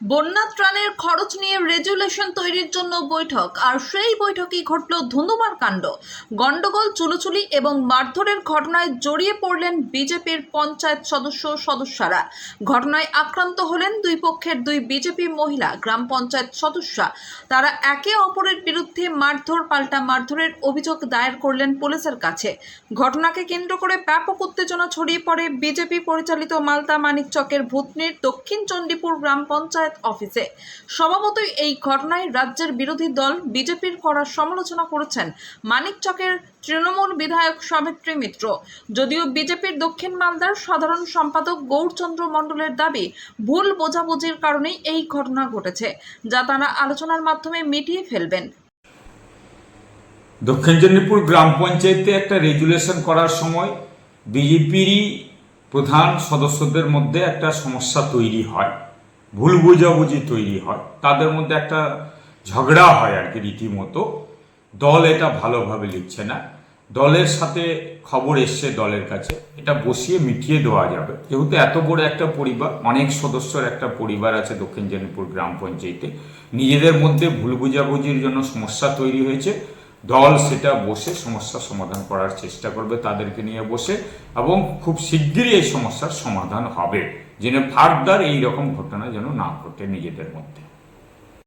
বন্যা ত্রাণের খরচ নিয়ে রেজুলেশন তৈরির জন্য বৈঠক, আর সেই বৈঠকেই ঘটল ধুন্ধুমার কাণ্ড। গন্ডগোল চুলোচুলি এবং মারধরের ঘটনায় জড়িয়ে পড়লেন বিজেপির পঞ্চায়েত সদস্য সদস্যরা। ঘটনায় আক্রান্ত হলেন দুই পক্ষের দুই বিজেপি মহিলা, গ্রাম পঞ্চায়েত সদস্যা। তারা একে অপরের বিরুদ্ধে মারধর, পাল্টা মারধরের অভিযোগ দায়ের করলেন পুলিশের কাছে। ঘটনাকে কেন্দ্র করে ব্যাপক উত্তেজনা ছড়িয়ে পড়ে বিজেপি পরিচালিত মালদা মানিকচকের ভূতনির দক্ষিণ চণ্ডীপুর গ্রাম পঞ্চায়েত অফিসে। স্বভাবতই এই ঘটনায় রাজ্যের বিরোধী দল বিজেপির করার সমালোচনা করেছেন মানিকচকের তৃণমূল বিধায়ক সমিত্রী মিত্র। যদিও বিজেপির দক্ষিণ মালদার সাধারণ সম্পাদক গৌরচন্দ্র মণ্ডলের দাবি ভুল বোঝাবুঝির কারণেই এই ঘটনা ঘটেছে, যা তারা আলোচনার মাধ্যমে মিটিয়ে ফেলবেন। দক্ষিণ চণ্ডীপুর গ্রাম পঞ্চায়েতে একটা রেজুলেশন করার সময় বিজেপিরই প্রধান সদস্যদের মধ্যে একটা সমস্যা তৈরি হয়। ভুল বোঝাবুঝি তৈরি হয়। তাদের মধ্যে একটা ঝগড়া হয় আর কি রীতিমতো। দল এটা ভালোভাবে লিখছে না। দলের সাথে খবর এসছে দলের কাছে। এটা বসিয়ে মিটিয়ে দেওয়া যাবে। যেহেতু এত বড় একটা পরিবার, অনেক সদস্যর একটা পরিবার আছে দক্ষিণ চণ্ডীপুর গ্রাম পঞ্চায়েতে। নিজেদের মধ্যে ভুল বোঝাবুঝির জন্য সমস্যা তৈরি হয়েছে। দল সেটা বসে সমস্যা সমাধান করার চেষ্টা করবে তাদেরকে নিয়ে বসে, এবং খুব শিগগিরই এই সমস্যার সমাধান হবে, যেন ফার্দার এই রকম ঘটনা যেন না ঘটে নিজেদের মধ্যে।